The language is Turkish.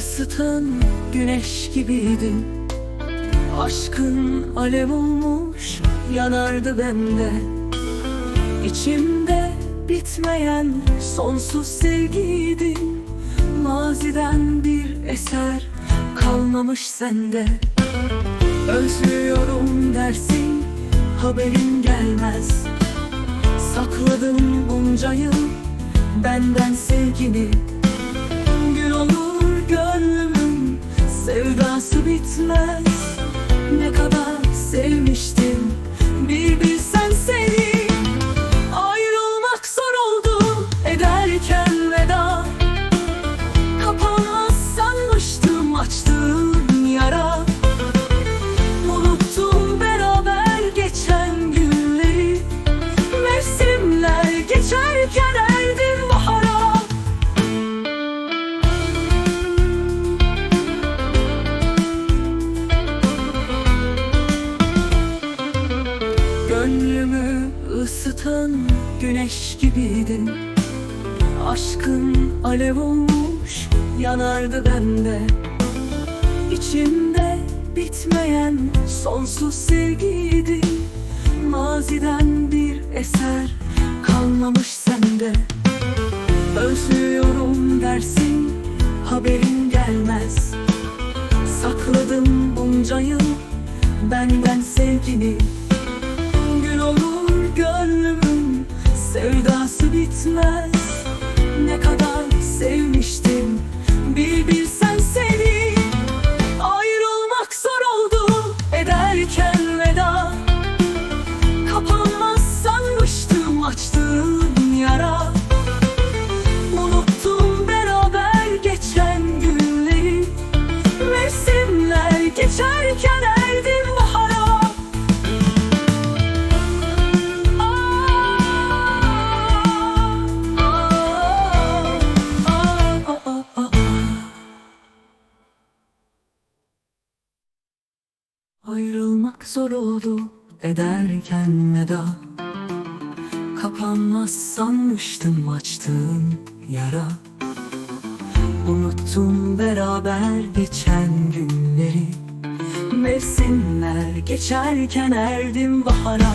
ısıtan güneş gibiydin Aşkın alev olmuş yanardı bende. İçimde bitmeyen sonsuz sevgiydin Maziden bir eser kalmamış sende. Özlüyorum dersin haberin gelmez. Sakladım bunca yıl benden sevgini olur gönlümün sevdası bitmez ısıtan güneş gibiydin Aşkın alev olmuş yanardı bende. İçimde bitmeyen sonsuz sevgiydi. Maziden bir eser kalmamış sende. Özlüyorum dersin haberin gelmez. Sakladım bunca yıl benden sevgini. Gün olur gönlümün sevdası bitmez. Ne kadar sevmiştim bir bilsen Ayrılmak zor oldu ederken veda. Kapanmaz sanmıştım açtığım yara. Unuttum beraber geçen günleri. Mevsimler geçerken erdim bahara